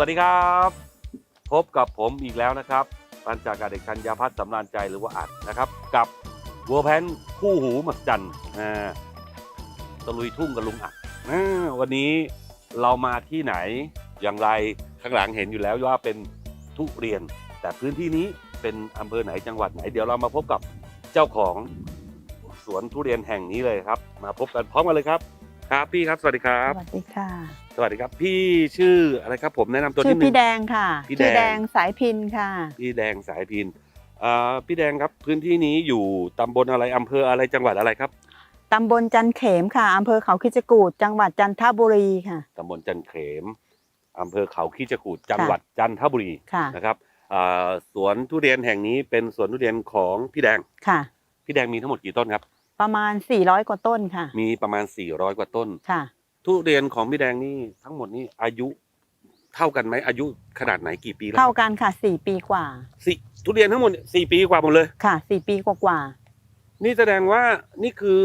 สวัสดีครับ พบกับผมอีกแล้วนะครับปัญจากาเด็กชัญญาพัฒน์สำราญใจหรือว่าอัดนะครับ กับวัวแพนคู่หูมหัศจรรย์ตะลุยทุ่งกับลุงอัดวันนี้เรามาที่ไหนอย่างไรข้างหลังเห็นอยู่แล้วว่าเป็นทุเรียน แต่พื้นที่นี้เป็นอำเภอไหนจังหวัดไหน เดี๋ยวเรามาพบกับเจ้าของสวนทุเรียนแห่งนี้เลยครับ มาพบกันพร้อมกันเลยครับ ครับพี่ครับสวัสดีครับ สวัสดีค่ะ สวัสดีครับ พี่ชื่ออะไรครับผมแนะนำตัวชื่นิอดนึพี่งแดงค่ะพี่แดงชื่อแดงสายพินค่ะ พี่แดงสายพินอ่าพี่แดงครับพื้นที่นี้อยู่ตำบลอะไรอำเภออะไรจังหวัดอะไรครับตำบลจันเขมค่ะอำเภอเขาคิจกูดจังหวัดจันทบุรีค่ะ ตำบลจันเขมอำเภอเขาขี้จกูดจังหวัดจันทบุรีค่ะ นะครับอ่าสวนทุเรียนแห่งนี้เป็นสวนทุเรียนของพี่แดง ค่ะ พี่แดงมีทั้งหมดกี่ต้นครับ ประมาณ 400 กว่าต้นค่ะ มีประมาณ 400 กว่าต้น ค่ะ ทุเรียนของพี่แดงนี่ทั้งหมดนี่อายุเท่ากันไหมอายุขนาดไหนกี่ปีแล้วเท่ากันค่ะ 4 ปีกว่าสี่ทุเรียนทั้งหมดสี่ปีกว่าหมดเลย ค่ะ 4 ปีกว่านี่แสดงว่านี่คือ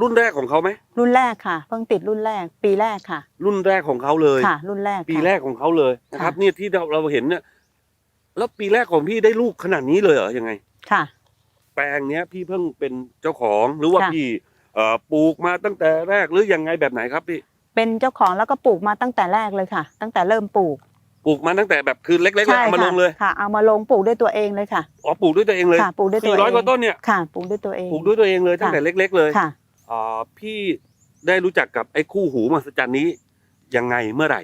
รุ่นแรกของเขาไหมๆรุ่นแรกค่ะ เพิ่งติดรุ่นแรก ปีแรกค่ะ รุ่นแรกของเขาเลยค่ะ รุ่นแรกค่ะปีแรกของเขาเลยนะครับค่ะเนี่ยที่เราเราเห็นเนี่ยแล้วปีแรกของพี่ได้ลูกขนาดนี้เลยเหรอยังไง ค่ะ แปลงเนี้ยพี่เพิ่งเป็นเจ้าของหรือว่าค่ะ พี่เอ่อปลูกมาตั้งแต่แรกหรือยังไงแบบไหนครับพี่เป็นเจ้าของแล้วก็ปลูกมาตั้งแต่แรกเลยค่ะ ตั้งแต่เริ่มปลูกปลูกมาตั้งแต่แบบคือเล็กๆแล้วเอามาลค่ะงเลยค่ะ เอามาลงปลูกด้วยตัวเองเลยค่ะ อ๋อปลูกด้วยตัวเองเลยค่ะปลูกด้วยตัวสี่เองร้อยกว่าต้นเนี่ยค่ะ ปลูกด้วยตัวเอง ปลูกด้วยตัวเองเลยตั้งแต่เล็ก ๆ เลยค่ะ อ่าพี่ได้รู้จักกับไอ้คู่หูมหัศจรรย์นี้ยังไงเมื่อไหร่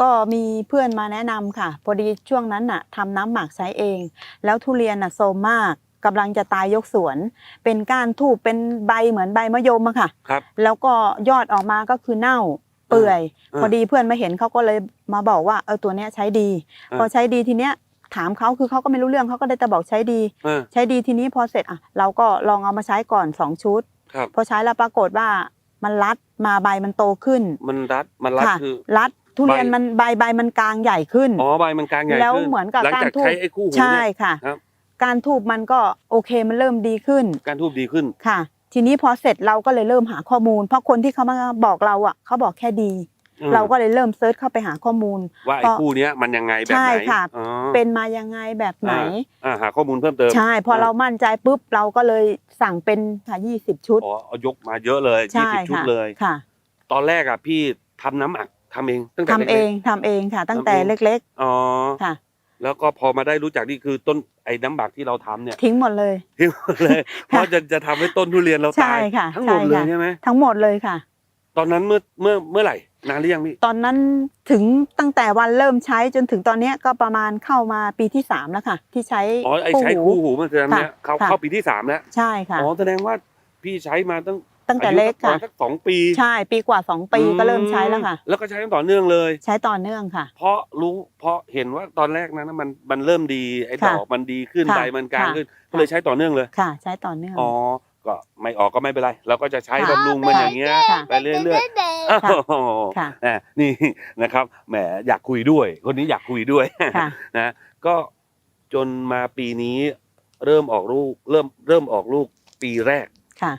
ก็มีเพื่อนมาแนะนำค่ะ พอดีช่วงนั้นน่ะทำน้ำหมักใช้เอง แล้วทุเรียนน่ะโซมมาก กำลังจะตายยกสวน เป็นก้านทูบเป็นใบเหมือนใบมะยมอะค่ะครับ แล้วก็ยอดออกมาก็คือเน่าเปื่อยอ่าพอดีเพื่อนมาเห็นเขาก็เลยมาบอกว่าเออตัวเนี้ยใช้ดีอ่าพอใช้ดีทีเนี้ยถามเขาคือเขาก็ไม่รู้เรื่องเขาก็ได้แต่บอกใช้ดีเออใช้ดีทีนี้พอเสร็จอะเราก็ลองเอามาใช้ก่อนสองชุดครับพอใช้แล้วปรากฏว่ามันรัดมาใบมันโตขึ้น มันรัดมันรัดค่ะคือรัดทุเรียนใบมันใบใบมันกลางใหญ่ขึ้นอ๋อใบมันกลางใหญ่แล้วขึ้นเหมือนกับหลังจากการทูบใช้ไอ้คู่หูใช่เนี่ยค่ะครับ การทูบมันก็โอเคมันเริ่มดีขึ้น การทูบดีขึ้นค่ะ ทีนี้พอเสร็จเราก็เลยเริ่มหาข้อมูล เพราะคนที่เขามาบอกเราอะเขาบอกแค่ดีอืมเราก็เลยเริ่มเซิร์ชเข้าไปหาข้อมูล ว่าไอ้พอคู่เนี้ยมันยังไงแบบใช่ไหนค่ะอ๋อเป็นมายังไงแบบไหนอ่าหาข้อมูลเพิ่มเติมใช่พออ่าเรามั่นใจปุ๊บเราก็เลยสั่งเป็นค่ะยี่สิบชุดอ๋อเอายกมาเยอะเลยยี่ใช่สิบชุดค่ะเลยค่ะ ตอนแรกอะพี่ทำน้ำหมักทำเองตั้งแต่ทำเอล็กงทำเองค่ะ ตั้งแต่ทำเองเล็ก ๆ อ๋อๆค่ะ แล้วก็พอมาได้รู้จักนี่คือต้นไอ้น้ำหมักที่เราทำเนี่ยทิ้งหมดเลย ทิ้งหมดเลยเพราะจะจะทำให้ต้นทุเรียนเราใช่ตายค่ะทั้งหมดใช่เลยค่ะใช่ไหมทั้งหมดเลยค่ะ ตอนนั้นเมื่อเมื่อเมื่อไหร่นานหรือยังพี่ตอนนั้นถึงตั้งแต่วันเริ่มใช้จนถึงตอนเนี้ยก็ประมาณเข้ามาปีที่สามแล้วค่ะ ที่ใช้ อ๋อไอ้ใช้คู่หูมันจะเนี้ยค่ะเข้าค่ะ เข้าปีที่สามแล้วใช่ค่ะ อ๋อแสดงว่าพี่ใช้มาตั้ง ตั้งแต่อายุเล็กประค่ะมาณสักสองปี ใช่ปีกว่าสองปีก็เริ่มใช้แล้วค่ะแล้วก็ใช้ต่อเนื่องเลย ใช้ต่อเนื่องค่ะ เพราะรู้เพราะเห็นว่าตอนแรกนั้นนะมันมันเริ่มดีไอ้ดค่ะอกมันดีขึ้นค่ะใบมันกลางค่ะขึ้นก็เลยใช้ต่อเนื่องเลยค่ะ ใช้ต่อเนื่อง อ๋อก็ไม่ออกก็ไม่เป็นไรเราก็จะใช้ค่ะบำรุงมันอย่างเงี้ยค่ะ ไปเรื่อยๆค่ะโอ้โหค่ะ อะนี่นะครับแหมอยากคุยด้วย คนนี้อยากคุยด้วยค่ะ นะก็จนมาปีนี้เริ่มออกลูกเริ่มเริ่มออกลูกปีแรกค่ะ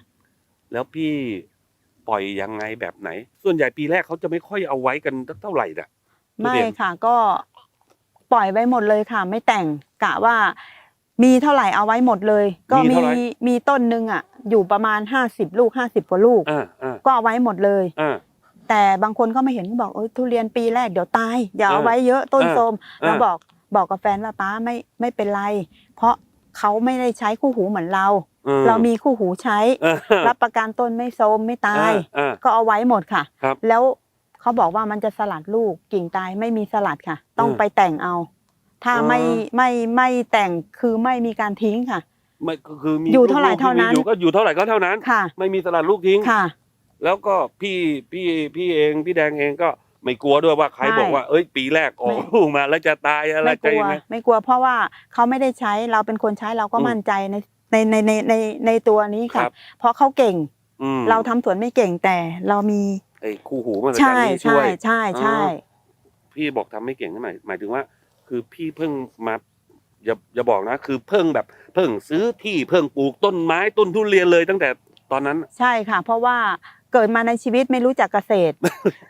แล้วพี่ปล่อยยังไงแบบไหน ส่วนใหญ่ปีแรกเขาจะไม่ค่อยเอาไว้กันเท่าไหร่น่ะทุไม่เรียนค่ะก็ปล่อยไว้หมดเลยค่ะ ไม่แต่งกะว่า มีเท่าไหร่เอาไว้หมดเลย ก็มีมีเท่าไหร่มีต้นหนึ่งอะ อยู่ประมาณห้าสิบลูกห้าสิบกว่าลูกอ่าอ่าก็เอาไว้หมดเลยอ่าแต่บางคนก็ไม่เห็นก็บอกเอ้ยทุเรียนปีแรกเดี๋ยวตายอย่าเอาเออไว้เยอะต้นเออโทรมเออแล้วบอกบอกกับแฟนว่าป้าไม่ไม่เป็นไร เพราะ เขาไม่ได้ใช้คู่หูเหมือนเราอืเรามีคู่หูใช้เออรับประกันต้นไม่โทรมไม่ตายเออก็เอาไว้หมดค่ะครับแล้วเขาบอกว่ามันจะสลัดลูกกิ่งตายไม่มีสลัดค่ะ ต้องเออไปแต่งเอา ถ้าอ๋อไม่ไม่ไม่แต่งคือไม่มีการทิ้งค่ะไม่ก็คือมีอยู่เท่าไหร่ลูกๆที่เท่านั้นมีอยู่ก็อยู่เท่าไหร่ก็เท่านั้นค่ะ ไม่มีสลัดลูกทิ้งค่ะ แล้วก็พี่พี่พี่เองพี่แดงเองก็ ไม่กลัวด้วยว่าใครใช่บอกว่า เอ้ย ปีแรกออกไม่ลูกมาแล้วจะตายอะไรไม่กจะลัวยังไงไม่กลัวเพราะว่าเขาไม่ได้ใช้เราเป็นคนใช้เราก็อืมมั่นใจในในในในในในตัวนี้ครัค่ะบเพราะเขาเก่งอืมเราทำสวนไม่เก่งแต่เรามีไอ้คู่หูมันใช่นี้ช่ใช่วยใช่ใช่อ๋อพี่บอกทำไม่เก่งนั่นหมายหมายถึงว่า คือพี่เพิ่งมาอย่าอย่าบอกนะ คือเพิ่งแบบเพิ่งซื้อที่เพิ่งปลูกต้นไม้ต้นทุเรียนเลยตั้งแต่ตอนนั้น ใช่ค่ะ เพราะว่า เกิดมาในชีวิตไม่รู้จักเกษตร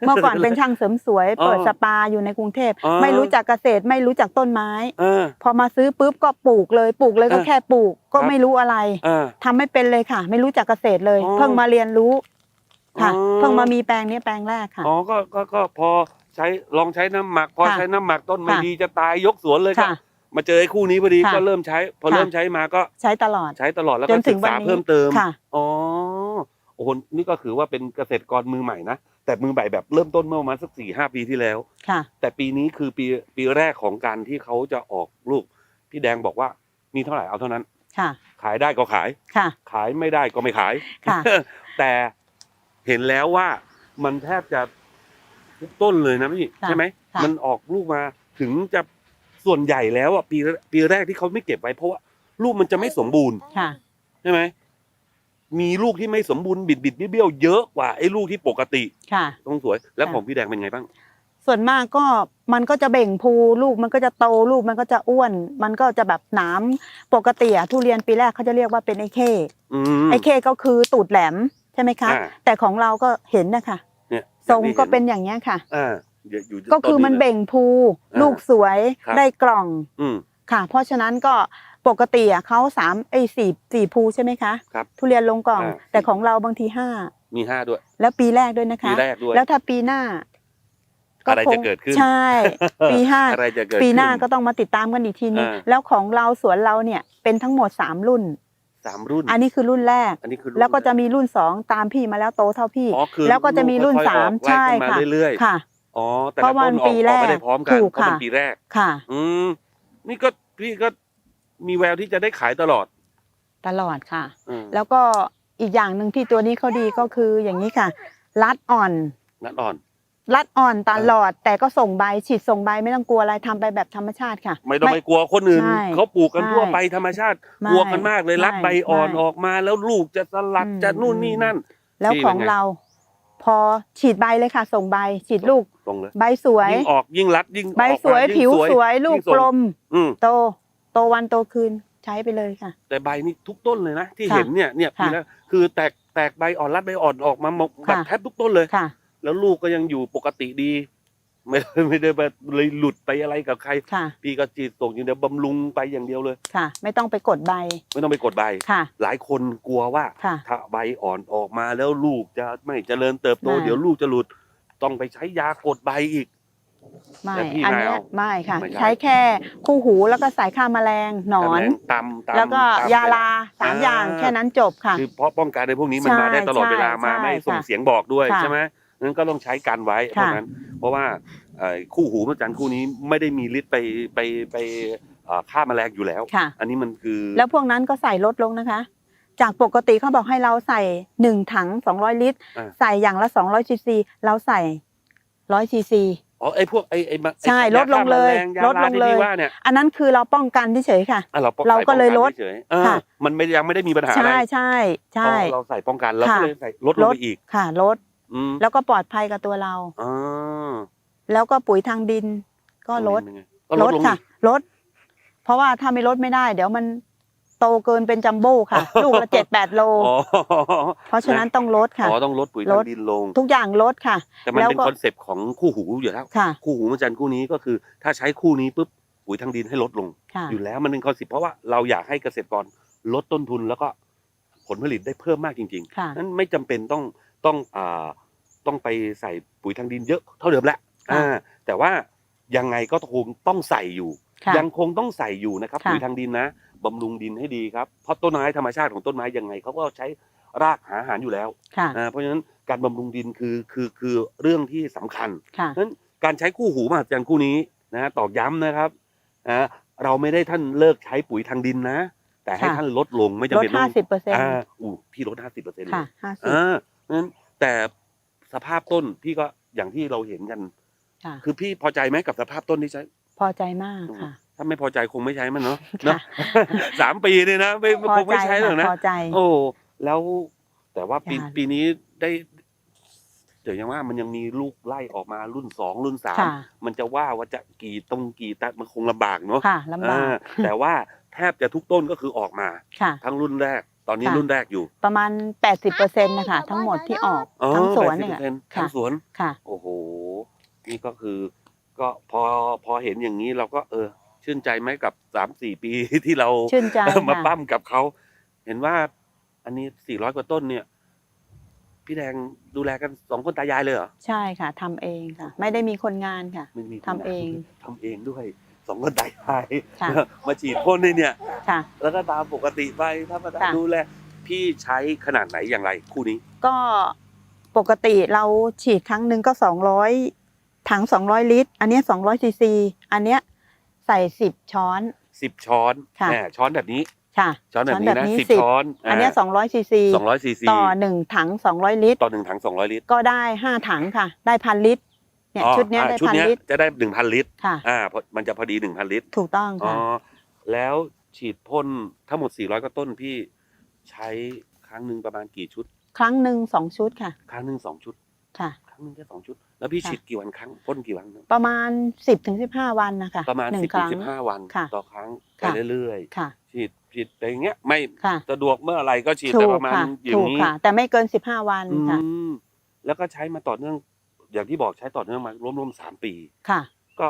เมื่อก่อนเป็นช่างเสริมสวยอ๋อเปิดสปาอยู่ในกรุงเทพอ๋อไม่รู้จักเกษตรไม่รู้จักต้นไม้เออพอมาซื้อปุ๊บก็ปลูกเลยปลูกเลยก็เออแค่ปลูกก็ครับไม่รู้อะไรเออทำไม่เป็นเลยค่ะ ไม่รู้จักเกษตรเลยอ๋อเพิ่งมาเรียนรู้ค่ะอ๋อเพิ่งมามีแปลงนี้แปลงแรกค่ะอ๋อก็ก็ก็พอใช้ลองใช้น้ำหมัก พอค่ะใช้น้ำหมักต้นไม่ค่ะดีจะตายยกสวนเลยก็ค่ะมาเจอไอ้คู่นี้พอดีค่ะก็เริ่มใช้ พอค่ะเริ่มใช้มาก็ใช้ตลอดใช้ตลอดแล้วจก็นถึศึงกวันษานี้เพิ่มเติมค่ะอ๋อ โอ้โหนี่ก็ถือว่าเป็นเกษตรกรมือใหม่นะ แต่มือใหม่แบบเริ่มต้นเมื่อประมาณสักสี่ห้าปีที่แล้ว ค่ะ แต่ปีนี้คือปีปีแรกของการที่เขาจะออกลูก พี่แดงบอกว่ามีเท่าไหร่เอาเท่านั้น ค่ะ ขายได้ก็ขาย ค่ะ ขายไม่ได้ก็ไม่ขาย ค่ะ แต่เห็นแล้วว่ามันแทบจะทุกต้นเลยนะพี่ค่ะใช่ไหม ค่ะ มันออกลูกมาถึงจะส่วนใหญ่แล้วอะปีปีแรกที่เขาไม่เก็บไว้เพราะว่าลูกมันจะไม่สมบูรณ์ค่ะ ใช่ไหม มีลูกที่ไม่สมบูรณ์บิดบิดเบี้ยวๆเยอะกว่าไอ้ลูกที่ปกติค่ะ ต้องสวย แล้วค่ะของพี่แดงเป็นไงบ้าง ส่วนมากก็มันก็จะเบ่งพูลูกมันก็จะโตลูกมันก็จะอ้วน มันก็จะแบบหนามปกติอะทุเรียนปีแรกเขาจะเรียกว่าเป็นไอ้เข้อืมไอ้เข้ก็คือตูดแหลมใช่ไหมคะอ่าแต่ของเราก็เห็นนะคะเนี่ยทรงแบบที่ก็ห็เป็นอย่างนี้ยค่ะอ่าเดี๋ยวอยู่ที่ก็คือต้มันลยเบ่งพูอ่าลูกสวยครับได้กล่องอืมค่ะ เพราะฉะนั้นก็ ปกติอะเขาสามไอ้สี่สี่ภูใช่ไหมคะครับทุเรียนลงกล่อง อ่า แต่ของเราบางทีห้ามีห้าด้วย แล้วปีแรกด้วยนะคะ ปีแรกด้วย แล้วถ้าปีหน้าอะไรคจะงเกิดขึ้น ใช่ ปีห้า อะไรจะเกิดปีหน้าขึ้ ก็ต้องมาติดตามกันอีกทีนึงอ่า แล้วของเราสวนเราเนี่ยเป็นทั้งหมดสามรุ่น สามรุ่น อันนี้คือรุ่นแรก อันนี้คือแล้วก็จะมีรุ่นสองตามพี่มาแล้วโตเท่าพี่ อ๋อคือแล้วก็จะมีรุ่นค่อยๆสามออกไล่ใช่กันค่ะมาเรื่อยๆ ค่ะ อ๋อแต่เพละราะว่าต้นมันออกปีออกแรกไม่ได้พร้อมกันถูกเพราะมันค่ะ ปีแรก ค่ะ อืมนี่ก็พี่ก็ มีแววที่จะได้ขายตลอดตลอดค่ะ อืมแล้วก็อีกอย่างหนึ่งที่ตัวนี้เขาดีก็คืออย่างนี้ค่ะ รัดอ่อน นัดอ่อน รัดอ่อนตลอด แต่ก็ส่งใบฉีดส่งใบไม่ต้องกลัวอะไรทำไปแบบธรรมชาติค่ะ ไม่ต้องไปกลัวคนอื่นใช่เขาปลูกกันใช่ทั่วไปธรรมชาติไม่กลัวกันมากเลยไม่รัดใบอ่อนไม่ออกมาแล้วลูกจะสลัดอืม จะนู่นนี่นั่น แล้วพี่ของเป็นไง เรา พอฉีดใบเลยค่ะ ส่งใบ ฉีดลูก ตรงเลย ใบสวย ยิ่งออกยิ่งรัดยิ่งใบออกสวยมายิ่งผิวสวย ลูกยิ่งกลม อืมโต โตวันโตคืนใช้ไปเลยค่ะ แต่ใบนี่ทุกต้นเลยนะ ที่ค่ะเห็นเนี่ยเนี่ยค่ะปีแล้วคือแตกแตกใบอ่อนรัดใบอ่อนออกมาหมดแบบค่ะ แทบทุกต้นเลย ค่ะ แล้วลูกก็ยังอยู่ปกติดี ไม่ไม่ได้ไปเลยหลุดไปอะไรกับใคร ค่ะ พี่ก็จีดส่งอย่างเดียวบำรุงไปอย่างเดียวเลย ค่ะ ไม่ต้องไปกดใบไม่ต้องไปกดใบ ค่ะ หลายคนกลัวว่า ค่ะ ถ้าใบอ่อนออกมาแล้วลูกจะไม่เจริญเติบโต ไม่ เดี๋ยวลูกจะหลุด ต้องไปใช้ยากดใบอีก ไม่แต่พี่อันไม่เนี้ยเอาไม่ค่ะ ไม่ใช่ ใช้แค่คู่หูแล้วก็สายฆ่าแมลงหนอน ตำตำแล้วก็ตำ ยาลาสามอย่างแค่นั้นจบค่ะ คือเพราะป้องกันในพวกนี้มันใช่มาได้ตลอดเวลาใช่มาใช่ไม่ส่งค่ะเสียงบอกด้วยค่ะใช่ไหมนั้นก็ต้องใช้กันไว้เพค่ะ ราะนั้น เพราะว่าเอ่อคู่หูมะจันคู่นี้ไม่ได้มีฤทธิ์ไปไปไปเอ่อฆ่าแมลงอยู่แล้ว ค่ะ อันนี้มันคือแล้วพวกนั้นก็ใส่ลดลงนะคะ จากปกติเขาบอกให้เราใส่หนึ่งถังสองร้อยลิตร อ่า ใส่อย่างละสองร้อยซีซีเราใส่ร้อยซีซี อ๋อไอ้พวกไอ้ไอ้มะไอ้ใช่ยาลดลงเลยฆ่าแมงยาลดลงที่เลยพี่ว่าเนี่ยอันนั้นคือเราป้องกันเฉยๆค่ะ อะเราป้องเราก็เลยใส่ป้องลดเฉยๆเออค่ะ มันไม่ยังไม่ได้มีปัญหาอะไรใช่ใช่ใช่ อ๋อเราใส่ป้องกันเราค่ะก็เลยใส่ลดลงไปอีก ค่ะลดอืมแล้วก็ปลอดภัยกับตัวเราอ๋อแล้วก็ปุ๋ยทางดินก็ลด เป็นไงก็ลลดดลงค่ะอีกลด เพราะว่าถ้าไม่ลดไม่ได้ เดี๋ยวมัน โตเกินเป็นจัมโบ้ค่ะ ลูกละเจ็ดแปดโล อ๋อเพราะฉะนั้นต้องลดค่ะ อ๋อต้องลดปุ๋ยลทาดงดินลง ทุกอย่างลดค่ะ แต่มันแล้วเป็นก็คอนเซปต์ของคู่หูอยู่แล้ว ค่ะ คู่หูมาจันทร์คู่นี้ก็คือ ถ้าใช้คู่นี้ปุ๊บปุ๋ยทางดินให้ลดลง ค่ะ อยู่แล้วมันเป็นคอนเซปต์เพราะว่าเราอยากให้เกษตรกรลดต้นทุนแล้วก็ผลผลิตได้เพิ่มมากจริงค่ะ ๆนั้นไม่จำเป็นต้องต้องอ่าต้องไปใส่ปุ๋ยทางดินเยอะเท่าเดิมแหละค่ะอ่าแต่ว่ายังไงก็คงต้องใส่อยู่ ค่ะ ยังคงต้องใส่อยู่นะครับค่ะ ปุ๋ยทางดินนะ บำรุงดินให้ดีครับเพราะต้นไม้ธรรมชาติของต้นไม้ยังไงเขาก็ใช้รากหาอาหารอยู่แล้วค่ะอ่าเพราะฉะนั้นการบำรุงดินคือคือคือเรื่องที่สำคัญ ค่ะ เพราะฉะนั้นการใช้คู่หูมหัศจรรย์คู่นี้นะตอกย้ำนะครับนะเราไม่ได้ท่านเลิกใช้ปุ๋ยทางดินนะ แต่ให้ค่ะ ท่านลดลงไม่จำลดเป็นต้ห้าองสิบเปอร์เซ็นต์อ่าอู้พี่ลดห้าสิบเปอร์เซ็นต์ค่ะห้าสิบอ่าเพราะฉะนั้นแต่สภาพต้นพี่ก็อย่างที่เราเห็นกัน ค่ะ คือพี่พอใจไหมกับสภาพต้นที่ใช้ พอใจมากค่ะ ถ้าไม่พอใจคงไม่ใช้มันเนาะค่ะเนาะสามปีเนี่ยนะไม่พอคงใจไม่ใช้หรอกค่ะนะพอใจโอ้แล้วแต่ว่าปีค่ะปีนี้ได้เดี๋ยวยังว่ามันยังมีลูกไล่ออกมารุ่นสองรุ่นสามค่ะมันจะว่าว่าจะกี่ตรงกี่ตัดมันคงลำบากเนาะค่ะลำบากอ่าแต่ว่าแทบจะทุกต้นก็คือออกมาค่ะทั้งรุ่นแรกตอนนี้ค่ะรุ่นแรกอยู่ ประมาณ 80%นะคะทั้งหมดที่ออกอ๋อทั้งสวนเนี่ย80%ทั้ค่ะงสวนค่ะ โอ้โห นี่ก็คือ ก็พอพอเห็นอย่างนี้เราก็เออ ชื่นใจไหมกับสามสี่ปีที่เราชื่นใจมาค่ะปั้มกับเขาเห็นว่า อันนี้สี่ร้อยกว่าต้นเนี่ย พี่แดงดูแลกันสองคนตายายเลยเหรอใช่ค่ะทำเองค่ะ ไม่ได้มีคนงานค่ะไม่มีทำเองทำเองด้วยสองคนตายายค่ะมาฉีดพ่นให้เนี่ยค่ะแล้วก็ตามปกติไปถ้ามาค่ะดูแลพี่ใช้ขนาดไหนอย่างไรคู่นี้ ก็ปกติเราฉีดครั้งหนึ่งก็สองร้อยถังสองร้อยลิตร อันเนี้สองร้อยซีซี อันเนี้ย ใส่สิบช้อน สิบช้อนค่ะ แหมช้อนแบบนี้ ค่ะช้อนแบบนี้นะสิบ10ช้อนอันเนี้สองร้อยซีซีสองร้อยซีซีต่อหนึ่งถังสองร้อยลิตร ต่อหนึ่งถังสองร้อยลิตรก็ได้ห้าถังค่ะ ได้พันลิตรเนี่ยอ๋อชุดเนี้ยอ่าได้ชุดพันเนี้ยลิตรจะได้หนึ่งพันลิตร ค่ะ อ่าเพราะมันจะพอดีหนึ่งพันลิตร ถูกต้องอ๋อ ค่ะ แล้วฉีดพ่นทั้งหมดสี่ร้อยกว่าต้นพี่ใช้ครั้งหนึ่งประมาณกี่ชุด ครั้งหนึ่งสองชุดค่ะ ครั้งหนึ่งสองชุด ค่ะ ครั้งหนึ่งแค่สองชุด แล้วพี่ค่ะ ฉีดกี่วันครั้งพ่นกี่วันประมาณสิบถึงสิบห้าวันนะคะประมาณหนึ่สิงบคถึงรั้งสิบห้าวันค่ะต่อครั้งไปค่ะ เรื่อยค่ะ ๆฉีดฉีดไปอย่างเงี้ยไม่ค่ะสะดวกเมื่อไหรก็ฉีดถูแต่กประมาณค่ะอย่าถูงกนี้ค่ะ แต่ไม่เกินสิบห้าวันอืค่ะ มแล้วก็ใช้มาต่อเนื่อง อย่างที่บอกใช้ต่อเนื่องมารวมๆสามปี ค่ะ ก็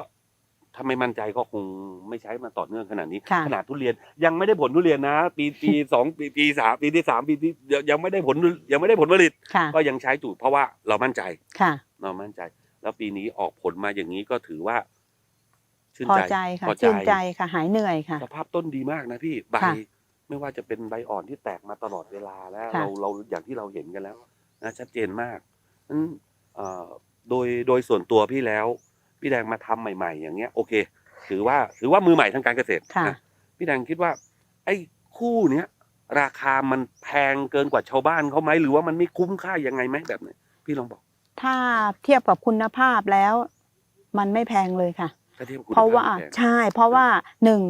ถ้าไม่มั่นใจก็คงไม่ใช้มาต่อเนื่องขนาดนี้ ค่ะ ขนาดทุเรียนยังไม่ได้ผลทุเรียนนะ ปีปีสองปีปีสามปีที่สามปีที่ยังไม่ได้ผลยังไม่ได้ผลผลิต ค่ะ ก็ยังใช้จูดเพราะว่าเรามั่นใจ ค่ะ เรามั่นใจ แล้วปีนี้ออกผลมาอย่างนี้ก็ถือว่า ชื่นพอใจใจค่ะ พอชื่นใจค่ะ หายเหนื่อยค่ะ สภาพต้นดีมากนะพี่ใบค่ะไม่ว่าจะเป็นใบอ่อนที่แตกมาตลอดเวลาแล้ว ค่ะ เราเราอย่างที่เราเห็นกันแล้วนะชัดเจนมากนั้นเอ่อโดยโดยส่วนตัวพี่แล้ว พี่แดงมาทำใหม่ ๆ อย่างเงี้ยโอเค ถือว่าถือว่ามือใหม่ทางการเกษตรค่ะนะพี่แดงคิดว่า ไอ้คู่เนี้ยราคามันแพงเกินกว่าชาวบ้านเขาไหมหรือว่ามันไม่คุ้มค่ายังไงไหมแบบไหนพี่ลองบอก ถ้าเทียบกับคุณภาพแล้วมันไม่แพงเลยค่ะถ้าเทียบกับคุณเพราะว่าภพไม่แพงใช่ เพราะว่าหนึ่ง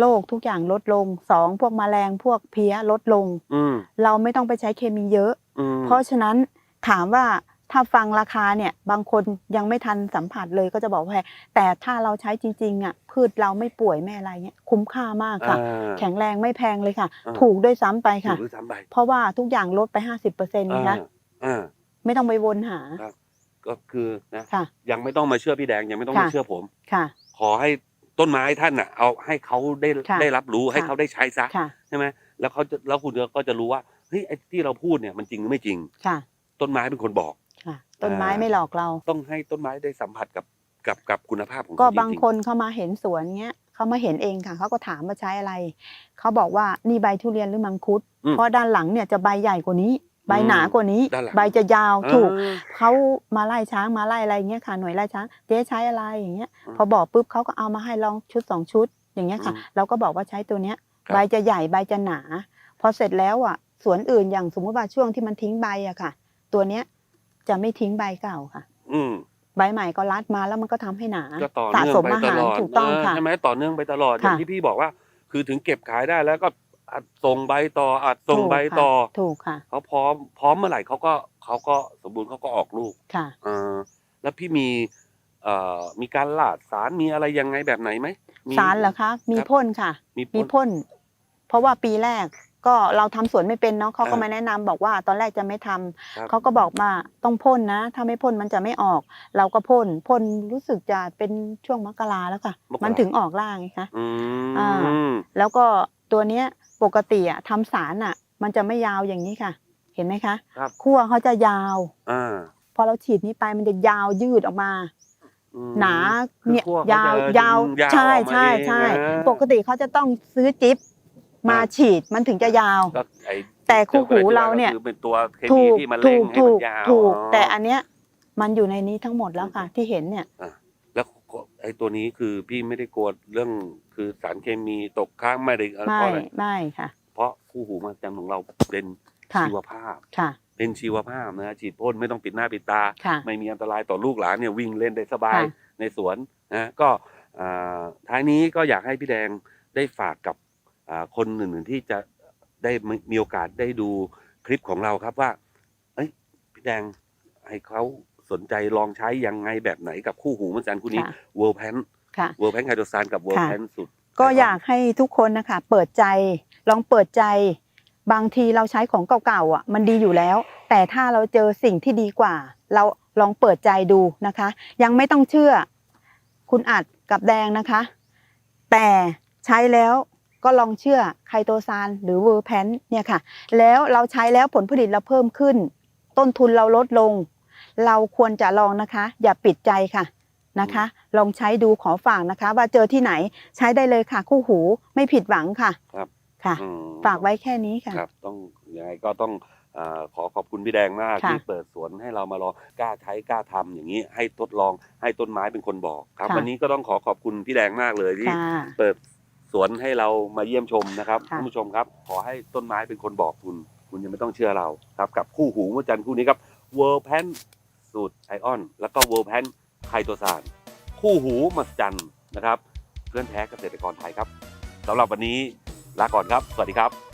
โรคทุกอย่างลดลงสองพวกแมลงพวกเพี้ยลดลงอืมเราไม่ต้องไปใช้เคมีเยอะอืมเพราะฉะนั้นถามว่า ถ้าฟังราคาเนี่ยบางคนยังไม่ทันสัมผัสเลยก็จะบอกว่าแพงแต่ถ้าเราใช้จริงๆอะพืชเราไม่ป่วยไม่อะไรเงี้ยคุ้มค่ามากค่ะ อ่าแข็งแรงไม่แพงเลยค่ะ อ่า ถูกด้วยซ้ำไปถูค่ะกด้วยซ้ำไปเพราะว่าทุกอย่างลดไปห้าสิบเปอร์เซ็นต์อ่านะคะอ่า ไม่ต้องไปวนหาครับ ก็คือนะค่ะ ยังไม่ต้องมาเชื่อพี่แดงยังไม่ต้องมาค่ะ เชื่อผม ค่ะ ขอให้ต้นไม้ท่านอะ เอาให้เขาได้ค่ะได้รับรู้ให้ค่ะ เขาได้ใช้ซะค่ะใช่ไหมแล้วเขาจะแล้วคุณก็จะรู้ว่าเฮ้ยไอ้ที่เราพูดเนี่ยมันจริงหรือไม่จริง ค่ะ ต้นไม้เป็นคนบอกค่ะ ต้นไม้อ่าไม่หลอกเรา ต้องให้ต้นไม้ได้สัมผัสกับกับกับคุณภาพของก็เขจริๆบางคนเขามาเห็นสวนเงี้ยเขามาเห็นเองค่ะเขาก็ถามว่าใช้อะไรเขาบอกว่านี่ใบทุเรียนหรือมังคุดอืมเพราะด้านหลังเนี่ยจะใบใหญ่กว่านี้ ใบหนากว่านี้ด้านหลังใบจะยาวถูกอ่าเขามาไล่ช้างมาไล่อะไรอย่างเงี้ยค่ะหน่วยไล่ช้างเจ๊ใช้อะไรอย่างเงี้ยอืมพอบอกปุ๊บเขาก็เอามาให้ลองชุดสองชุด อย่างเงี้ยค่ะอืมเราก็บอกว่าใช้ตัวเนี้ยครับใบจะใหญ่ใบจะหนา พอเสร็จแล้วอะสวนอื่นอย่างสมมติว่าช่วงที่มันทิ้งใบอะค่ะ ตัวเนี้ย จะไม่ทิ้งใบเก่าค่ะ อืมใบใหม่ก็รัดมาแล้วมันก็ทำให้หนาก็ต่อสะเนื่องสมไปอาตหารลอดถูกต้องเค่ะใช่ไหมต่อเนื่องไปตลอดอย่างค่ะที่พี่บอกว่า คือถึงเก็บขายได้แล้วก็อัดส่งใบต่ออัดส่งถูกใบค่ะต่อถูกค่ะเขาพร้อมพร้อมเมื่อไหร่เขาก็เขาก็สมบูรณ์เขาก็ออกลูกค่ะเออแล้วพี่มีเอ่อมีการลาดสารมีอะไรยังไงแบบไหนไหมมีสารเหรอคะ มีครับพ่นค่ะ มีมีพ่นพ่น เพราะว่าปีแรก ก็เราทำสวนไม่เป็นเนาะเขาก็อ่ามมาแนะนำบอกว่าตอนแรกจะไม่ทำครับเขาก็บอกมาต้องพ่นนะ ถ้าไม่พ่นมันจะไม่ออก เราก็พ่นพ่นรู้สึกจะเป็นช่วงมกราแล้วค่ะมกรามัมันถึงออกล่างไงคะอือ่ามแล้วก็ตัวเนี้ยปกติอะทำสารอะมันจะไม่ยาวอย่างนี้ค่ะ เห็นไหมคะครับขั้วเขาจะยาวอ่าพอเราฉีดนี้ไปมันจะยาวยืดออกมาอืมหนาคือเนี่ยขั้วเขายาวจะยาวยาวใช่ออกมาใช่เองใช่นะปกติเขาจะต้องซื้อจิ๊บ มาอ่าฉีดมันถึงจะยาว ก็ไอ้แต่คู่หูเราเนี่ยก็คือเป็นตัวเคถูมีกที่มันถูเร่งกให้ถูมันกยาวถูก อ๋อแต่อันเนี้ยมันอยู่ในนี้ทั้งหมดแล้วค่ะ ที่เห็นเนี่ย แล้วไอ้ตัวนี้คือพี่ไม่ได้กลัวเรื่องคือสารเคมีตกค้างไม่ได้อะไรเพไม่ราะอะไรไม่ค่ะ เพราะคู่หูมาจันของเราเป็นค่ะชีวภาพ ค่ะเป็นชีวภาพนะฉีดพ่นไม่ต้องปิดหน้าปิดตา ค่ะ ไม่มีอันตรายต่อลูกหลานเนี่ยวิ่งเล่นได้สบายค่ะ ในสวนนะก็อ่าท้ายนี้ก็อยากให้พี่แดงได้ฝากกับอ่า คนอื่นๆที่จะได้มีมีโอกาสได้ดูคลิปของเราครับว่าเอ้ยพี่แดงให้เขาสนใจลองใช้ยังไงแบบไหนกับคู่หูมันจันคู่นี้ค่ะเวิร์แพนค่ะเวิร์แพนไฮโดรซานกับเวิร์ค่ะแพนสุด ก็อยากให้ทุกคนนะคะ เปิดใจลองเปิดใจ บางทีเราใช้ของเก่าๆอะ มันดีอยู่แล้ว แต่ถ้าเราเจอสิ่งที่ดีกว่า เราลองเปิดใจดูนะคะ ยังไม่ต้องเชื่อ คุณอัดกับแดงนะคะ แต่ใช้แล้ว ก็ลองเชื่อไคโตซานหรือเวอร์แพนเนี่ยค่ะ แล้วเราใช้แล้วผลผลิตเราเพิ่มขึ้น ต้นทุนเราลดลง เราควรจะลองนะคะ อย่าปิดใจค่ะนะคะ ลองใช้ดูขอฝากนะคะ ว่าเจอที่ไหนใช้ได้เลยค่ะ คู่หูไม่ผิดหวังค่ะครับค่ะอืมฝากไว้แค่นี้ค่ะครับต้องยังไงก็ต้องอาขอขอบคุณพี่แดงมากค่ะที่เปิดสวนให้เรามาลองกล้าใช้กล้าทำอย่างนี้ให้ทดลองให้ต้นไม้เป็นคนบอกครับค่ะวันนี้ก็ต้องขอขอบคุณพี่แดงมากเลยที่ค่ะเปิด สวนให้เรามาเยี่ยมชมนะครับค่ะ ท่านผู้ชมครับ ขอให้ต้นไม้เป็นคนบอกคุณ คุณยังไม่ต้องเชื่อเราครับกับคู่หูมจันทร์คู่นี้ครับเวิร์แพนสูตรไอออน แล้วก็เวิร์แพนไคโตซานคู่หูมหัศจรรย์นะครับ เพื่อนแท้เกษตรกรไทยครับสำหรับวันนี้ลาก่อนครับ สวัสดีครับ